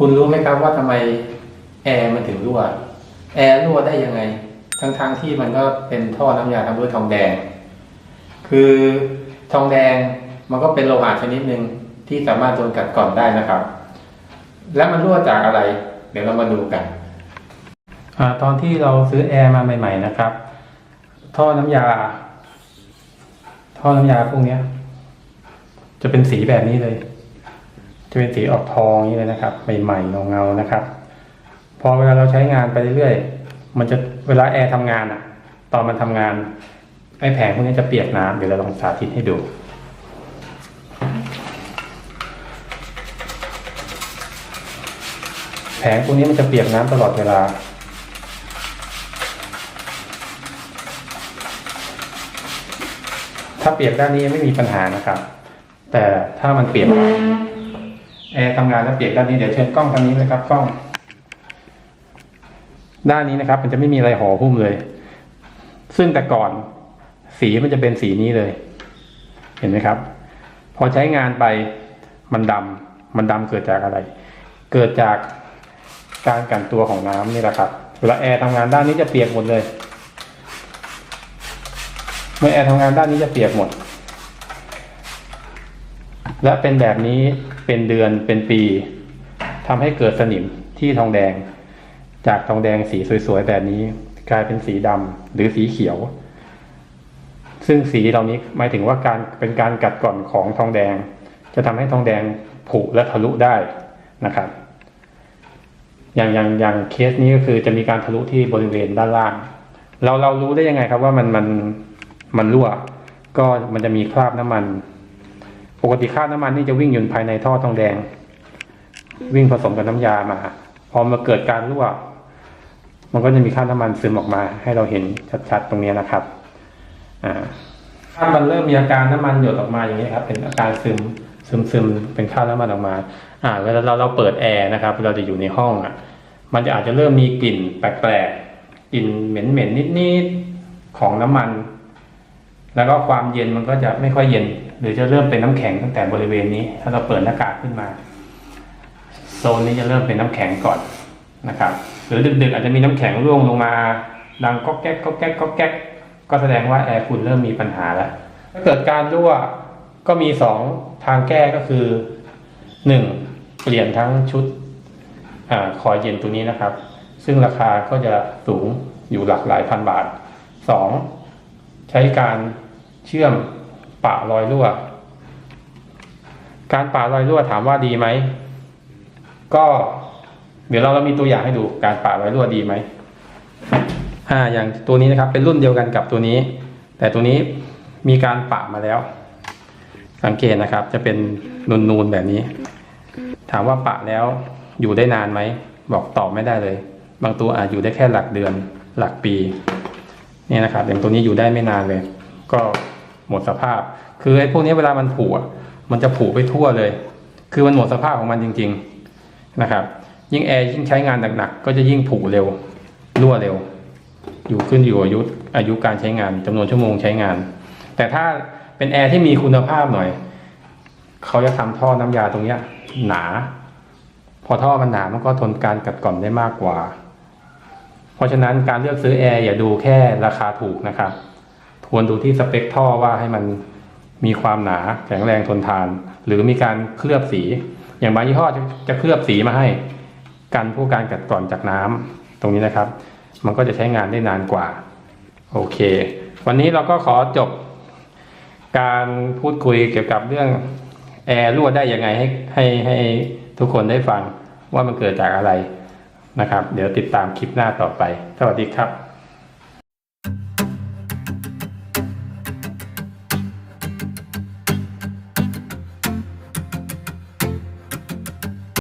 คุณรู้ไหมครับว่าทำไมแอร์มันถึงรั่ว แอร์รั่วได้ยังไง ทั้งๆทที่มันก็เป็นท่อน้ำยาทำด้วยทองแดง คือทองแดงมันก็เป็นโลหะชนิดหนึ่งที่สามารถโดนกัดกร่อนได้นะครับ แล้วมันรั่วจากอะไร เดี๋ยวเรามาดูกันอตอนที่เราซื้อแอร์มาใหม่ ๆ นะครับ ท่อน้ำยา ท่อน้ำยาพวกเนี้ย จะเป็นสีแบบนี้เลย จะเป็นสีออกทองอย่างนี้เลยนะครับ ใหม่ๆเงาๆนะครับ พอเวลาเราใช้งานไปเรื่อยๆมันจะเวลาแอร์ทำงานอะตอนมันทำงานไอ้แผงพวกนี้จะเปียกน้ำเดี๋ยวเราลองสาธิตให้ดูแผงพวกนี้มันจะเปียกน้ำตลอดเวลา ถ้าเปียกด้านนี้ไม่มีปัญหานะครับ แต่ถ้ามันเปียก แอร์ทำงานแล้วเปียกด้านนี้เดี๋ยวเชิญกล้องทางนี้เลยครับกล้อง ด้านนี้นะครับ มันจะไม่มีอะไรห่อหุ้มเลย ซึ่งแต่ก่อนสีมันจะเป็นสีนี้เลย เห็นไหมครับ พอใช้งานไปมันดำมันดำเกิดจากอะไร เกิดจากการกันตัวของน้ำนี่แหละครับเวลาแอร์ทำงานด้านนี้จะเปียกหมดเลย เมื่อแอร์ทำงานด้านนี้จะเปียกหมด และเป็นแบบนี้เป็นเดือนเป็นปีทำให้เกิดสนิมที่ทองแดง จากทองแดงสีสวยๆแบบนี้ กลายเป็นสีดำหรือสีเขียว ซึ่งสีเหล่านี้หมายถึงว่าการเป็นการกัดกร่อนของทองแดง จะทำให้ทองแดงผุและทะลุได้นะครับ อย่างอย่างอย่างเคสนี้ก็คือจะมีการทะลุที่บริเวณด้านล่าง เราเรารู้ได้ยังไงครับว่ามันมันมันรั่ว ก็มันจะมีคราบน้ำมัน ปกติคราน้ำมันนี่จะวิ่งอยู่ภายในท่อทองแดง วิ่งผสมกับน้ำยามา พอมาเกิดการรั่ว มันก็จะมีคราน้ำมันซึมออกมา ให้เราเห็นชัดๆตรงนี้นะครับอ่าถ้ามันเริ่มมีอาการน้ำมันหยดออกมาอย่างนี้ครับ เป็นอาการซึมซึมซึมเป็นคราน้ำมันออกมา อ่า เวลาเราเราเปิดแอร์นะครับ เราจะอยู่ในห้องอะ มันจะอาจจะเริ่มมีกลิ่นแปลกๆ กลิ่นเหม็นเหม็นๆนิดๆของน้ำมัน แล้วก็ความเย็นมันก็จะไม่ค่อยเย็น หรือจะเริ่มเป็นน้ำแข็งตั้งแต่บริเวณนี้ ถ้าเราเปิดหน้ากากขึ้นมาโซนนี้จะเริ่มเป็นน้ำแข็งก่อนนะครับ หรือดึกๆอาจจะมีน้ำแข็งร่วงลงมา ดังก๊อกแก๊กก๊อกแก๊กก๊อกแก๊กก็แสดงว่าแอร์คุณเริ่มมีปัญหาแล้วถ้าเกิดการรั่วก็มีสองทางแก้ก็คือหนึ่งเปลี่ยนทั้งชุดอคอยเย็นตัวนี้นะครับ ซึ่งราคาก็จะสูงอยู่หลักหลายพันบาทสองใช้การ เชื่อมปะรอยรั่ว การปะรอยรั่วถามว่าดีไหม ก็เดี๋ยวเราเรามีตัวอย่างให้ดูการปะรอยรั่วดีไหมอ่าอย่างตัวนี้นะครับเป็นรุ่นเดียวกันกับตัวนี้ แต่ตัวนี้มีการปะมาแล้ว สังเกตนะครับ จะเป็นนูนๆแบบนี้ ถามว่าปะแล้วอยู่ได้นานไหม บอกตอบไม่ได้เลย บางตัวอาจอยู่ได้แค่หลักเดือนหลักปี นี่นะครับ อย่างตัวนี้อยู่ได้ไม่นานเลย ก็ หมดสภาพ คือไอ้พวกนี้เวลามันผุอะมันจะผุไปทั่วเลย คือมันหมดสภาพของมันจริง ๆนะครับ ยิ่งแอร์ยิ่งใช้งานหนักๆก็จะยิ่งผุเร็วรั่วเร็ว อยู่ขึ้นอยู่อายุอายุการใช้งานจำนวนชั่วโมงใช้งาน แต่ถ้าเป็นแอร์ที่มีคุณภาพหน่อยเขาจะทำท่อน้ำยาตรงเนี้ย หนา พอท่อมันหนามันก็ทนการกัดกร่อนได้มากกว่า เพราะฉะนั้นการเลือกซื้อแอร์อย่าดูแค่ราคาถูกนะครับ ควรดูที่สเปคท่อว่าให้มันมีความหนาแข็งแรงทนทาน หรือมีการเคลือบสี อย่างบางยี่ห้อจะจะเคลือบสีมาให้ กันพวกการกัดกร่อนจากน้ำตรงนี้นะครับ มันก็จะใช้งานได้นานกว่า โอเค วันนี้เราก็ขอจบ การพูดคุยเกี่ยวกับเรื่องแอร์รั่วได้ยังไงให้ให้ให้ทุกคนได้ฟังว่ามันเกิดจากอะไรนะครับ เดี๋ยวติดตามคลิปหน้าต่อไป สวัสดีครับ